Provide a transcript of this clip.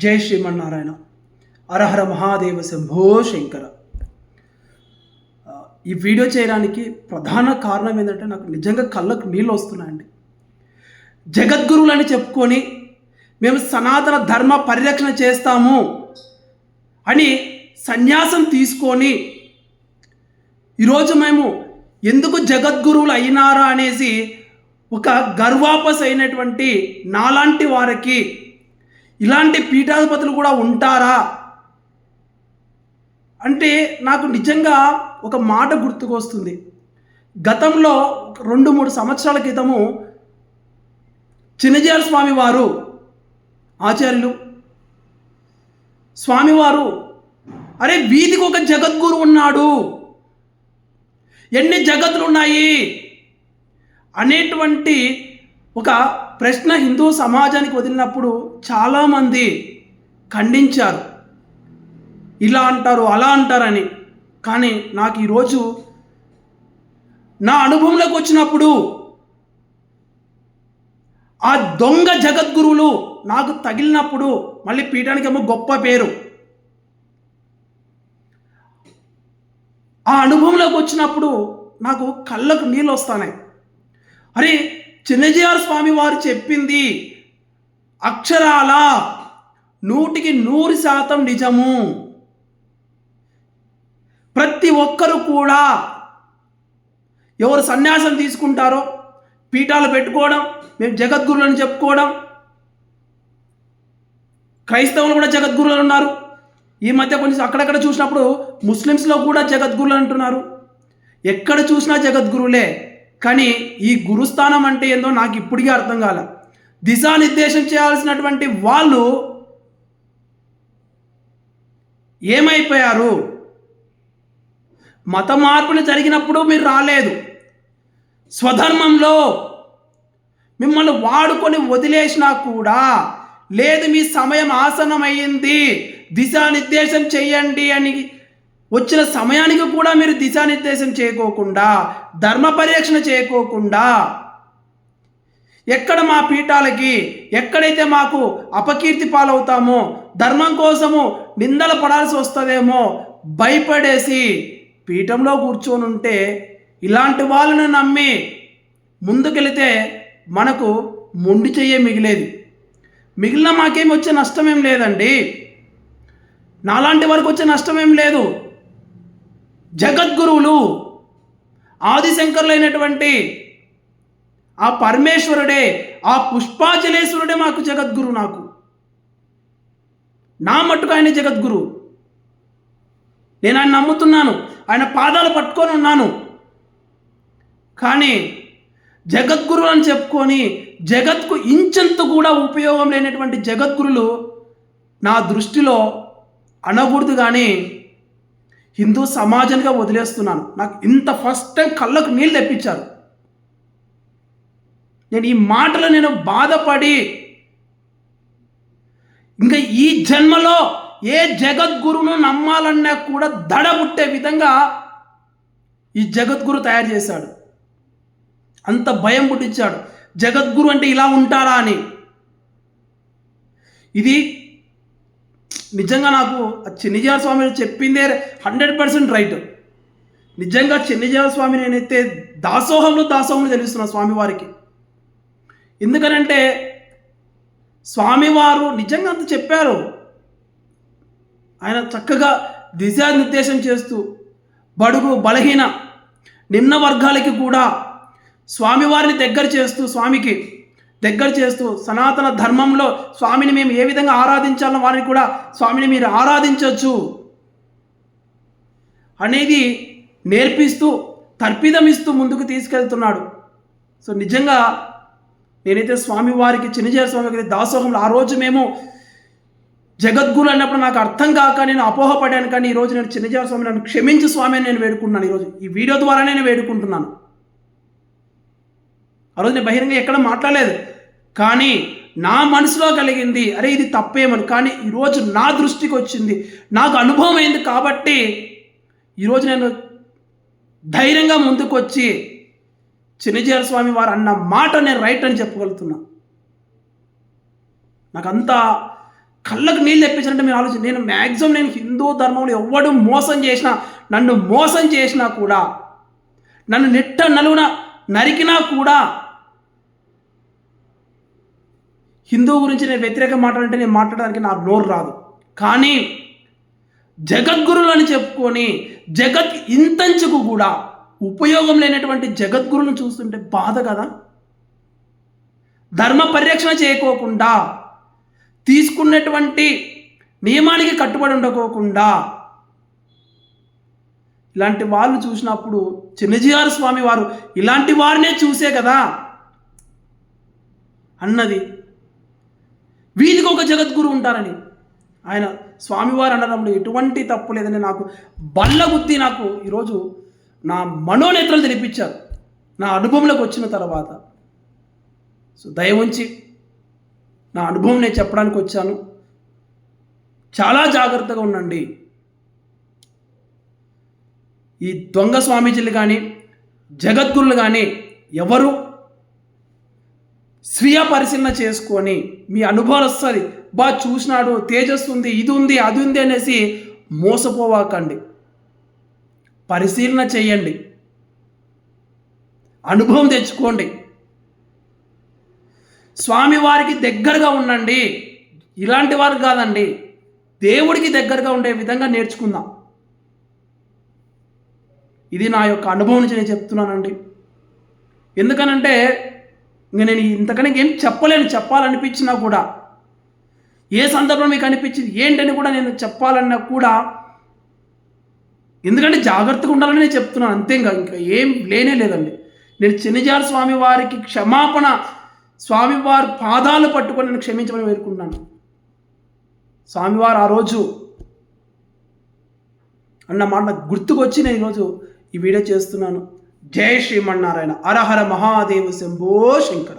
జై శ్రీమన్నారాయణ. అరహర మహాదేవ శంభో శంకర. ఈ వీడియో చేయడానికి ప్రధాన కారణం ఏంటంటే నాకు నిజంగా కళ్ళకు నీళ్ళు వస్తున్నాయండి. జగద్గురువులని చెప్పుకొని మేము సనాతన ధర్మ పరిరక్షణ చేస్తాము అని సన్యాసం తీసుకొని ఈరోజు మేము ఎందుకు జగద్గురువులు అయినారా అనేసి ఒక గర్వాపస్ అయినటువంటి నాలాంటి వారికి ఇలాంటి పీఠాధిపతులు కూడా ఉంటారా? అంటే నాకు నిజంగా ఒక మాట గుర్తుకొస్తుంది. గతంలో రెండు మూడు సంవత్సరాల క్రితము చిన్నజీఆర్ స్వామి వారు ఆచార్యులు స్వామివారు అరే వీధికి ఒక జగద్గురు ఉన్నాడు. ఎన్ని జగత్తులు ఉన్నాయి? అనేటువంటి ఒక ప్రశ్న హిందూ సమాజానికి వదిలినప్పుడు చాలామంది ఖండించారు. ఇలా అంటారు అలా అంటారని. కానీ నాకు ఈరోజు నా అనుభవంలోకి వచ్చినప్పుడు ఆ దొంగ జగద్గురువులు నాకు తగిలినప్పుడు మళ్ళీ పీఠానికి ఏమో గొప్ప పేరు. ఆ అనుభవంలోకి వచ్చినప్పుడు నాకు కళ్ళకు నీళ్ళు వస్తాయి అరే చిన్నజీఆర్ స్వామి వారు చెప్పింది అక్షరాల నూటికి నూరు శాతం నిజము. ప్రతి ఒక్కరు కూడా ఎవరు సన్యాసం తీసుకుంటారో పీఠాలు పెట్టుకోవడం మేము జగద్గురులను చెప్పుకోవడం క్రైస్తవులు కూడా జగద్గురులు ఉన్నారు. ఈ మధ్య కొంచెం అక్కడక్కడ చూసినప్పుడు ముస్లిమ్స్లో కూడా జగద్గురులు అంటున్నారు. ఎక్కడ చూసినా జగద్గురులే కానీ ఈ గురుస్థానం అంటే ఏందో నాకు ఇప్పటికీ అర్థం కాల. దిశానిర్దేశం చేయాల్సినటువంటి వాళ్ళు ఏమైపోయారు? మత మార్పులు జరిగినప్పుడు మీరు రాలేదు. స్వధర్మంలో మిమ్మల్ని వాడుకొని వదిలేసినా కూడా లేదు మీ సమయం ఆసనమైంది దిశానిర్దేశం చేయండి అని వచ్చిన సమయానికి కూడా మీరు దిశానిర్దేశం చేయకోకుండా ధర్మ పరిరక్షణ చేయకోకుండా ఎక్కడ మా పీఠాలకి ఎక్కడైతే మాకు అపకీర్తి పాలవుతామో ధర్మం కోసము నిందలు పడాల్సి వస్తుందేమో భయపడేసి పీఠంలో కూర్చొని ఉంటే ఇలాంటి వాళ్ళను నమ్మి ముందుకెళితే మనకు మొండి చెయ్యే మిగిలేది. మిగిలిన మాకేమి వచ్చే నష్టమేం లేదండి. నాలాంటి వరకు వచ్చే నష్టమేం లేదు. జగద్గురువులు ఆదిశంకరులైనటువంటి ఆ పరమేశ్వరుడే ఆ పుష్పాచలేశ్వరుడే మాకు జగద్గురు నాకు. నా మట్టుకు ఆయన జగద్గురు. నేను ఆయన నమ్ముతున్నాను ఆయన పాదాలు పట్టుకొని ఉన్నాను. కానీ జగద్గురు అని చెప్పుకొని జగత్కు ఇంచెంత కూడా ఉపయోగం లేనటువంటి జగద్గురులు నా దృష్టిలో అనకూడదు కానీ హిందూ సమాజంగా వదిలేస్తున్నాను. నాకు ఇంత ఫస్ట్ టైం కళ్ళకు నీళ్ళు తెప్పించారు. నేను ఈ మాటలు నేను బాధపడి ఇంకా ఈ జన్మలో ఏ జగద్గురును నమ్మాలన్నా కూడా దడ పుట్టే విధంగా ఈ జగద్గురు తయారు చేశాడు. అంత భయం పుట్టించాడు. జగద్గురు అంటే ఇలా ఉంటారా అని. ఇది నిజంగా నాకు ఆ చిన్నజీవ స్వామి చెప్పిందే హండ్రెడ్ పర్సెంట్ రైట్. నిజంగా చిన్నజీవ స్వామి నేనైతే దాసోహంలో దాసోహంలో తెలుస్తున్నా స్వామివారికి. ఎందుకనంటే స్వామివారు నిజంగా అంత చెప్పారు. ఆయన చక్కగా దిశానిర్దేశం చేస్తూ బడుగు బలహీన నిమ్న వర్గాలకి కూడా స్వామివారిని దగ్గర చేస్తూ స్వామికి దగ్గర చేస్తూ సనాతన ధర్మంలో స్వామిని మేము ఏ విధంగా ఆరాధించాలో వారిని కూడా స్వామిని మీరు ఆరాధించవచ్చు అనేది నేర్పిస్తూ తర్పిదమిస్తూ ముందుకు తీసుకెళ్తున్నాడు. సో నిజంగా నేనైతే స్వామివారికి చిన్నజీర స్వామికి దాసోహంలో ఆ రోజు మేము జగద్గురు అన్నప్పుడు నాకు అర్థం కాక నేను అపోహపడాను. కానీ ఈరోజు నేను చిన్నజీవ స్వామి నన్ను క్షమించు స్వామి అని నేను వేడుకుంటున్నాను ఈరోజు ఈ వీడియో ద్వారానే నేను వేడుకుంటున్నాను. ఆ రోజు నేను బహిరంగ ఎక్కడ మాట్లాడలేదు. కానీ నా మనసులో కలిగింది అరే ఇది తప్పేమని. కానీ ఈరోజు నా దృష్టికి వచ్చింది నాకు అనుభవం అయింది కాబట్టి ఈరోజు నేను ధైర్యంగా ముందుకు వచ్చి చిన్నజీర స్వామి వారు అన్న మాట నేను రైట్ అని చెప్పగలుగుతున్నా. నాకు అంత కళ్ళకు నీళ్ళు తెప్పించాలంటే మీరు ఆలోచన నేను మ్యాక్సిమం నేను హిందూ ధర్మంలో ఎవడు మోసం చేసినా నన్ను మోసం చేసినా కూడా నన్ను నిట్ట నలుగున నరికినా కూడా హిందూ గురించి నేను వ్యతిరేక మాట్లాడంటే నేను మాట్లాడడానికి నా నోరు రాదు. కానీ జగద్గురులు అని చెప్పుకొని జగత్ ఇంతంచుకు కూడా ఉపయోగం లేనటువంటి జగద్గురులను చూస్తుంటే బాధ కదా? ధర్మ పరిరక్షణ చేయకోకుండా తీసుకున్నటువంటి నియమానికి కట్టుబడి ఉండకోకుండా ఇలాంటి వాళ్ళు చూసినప్పుడు చిన్నజీఆర్ స్వామి వారు ఇలాంటి వారినే చూసే కదా? అన్నది వీధికి ఒక జగద్గురు ఉంటారని. ఆయన స్వామివారు అనడంలో ఎటువంటి తప్పు లేదని నాకు బల్ల బుద్ధి నాకు ఈరోజు నా మనోనేత్రాలు తెలిపించారు. నా అనుభవంలోకి వచ్చిన తర్వాత. సో దయ ఉంచి నా అనుభవం నేను చెప్పడానికి వచ్చాను. చాలా జాగ్రత్తగా ఉండండి. ఈ దొంగ స్వామీజీలు కానీ జగద్గురులు కానీ ఎవరు స్వీయ పరిశీలన చేసుకొని మీ అనుభవాలు వస్తుంది. బా చూసినాడు తేజస్సు ఉంది ఇది ఉంది అది ఉంది అనేసి మోసపోవాకండి. పరిశీలన చేయండి. అనుభవం తెచ్చుకోండి. స్వామివారికి దగ్గరగా ఉండండి. ఇలాంటి వారు కాదండి. దేవుడికి దగ్గరగా ఉండే విధంగా నేర్చుకుందాం. ఇది నా యొక్క అనుభవం నుంచి నేను చెప్తున్నానండి. ఎందుకనంటే ఇంక నేను ఇంతకన్నా ఏం చెప్పలేను చెప్పాలనిపించినా కూడా. ఏ సందర్భం మీకు అనిపించింది ఏంటని కూడా నేను చెప్పాలన్నా కూడా ఎందుకంటే జాగ్రత్తగా ఉండాలని నేను చెప్తున్నాను అంతే ఇంకా ఇంకా ఏం లేనే లేదండి. నేను చిన్నజారు స్వామి వారికి క్షమాపణ స్వామివారి పాదాలు పట్టుకొని నేను క్షమించమని వేడుకుంటున్నాను. స్వామివారు ఆ రోజు అన్న మాట గుర్తుకొచ్చి నేను ఈరోజు ఈ వీడియో చేస్తున్నాను. జై శ్రీమన్నారాయణ అరహర మహాదేవ శంభో శంకర.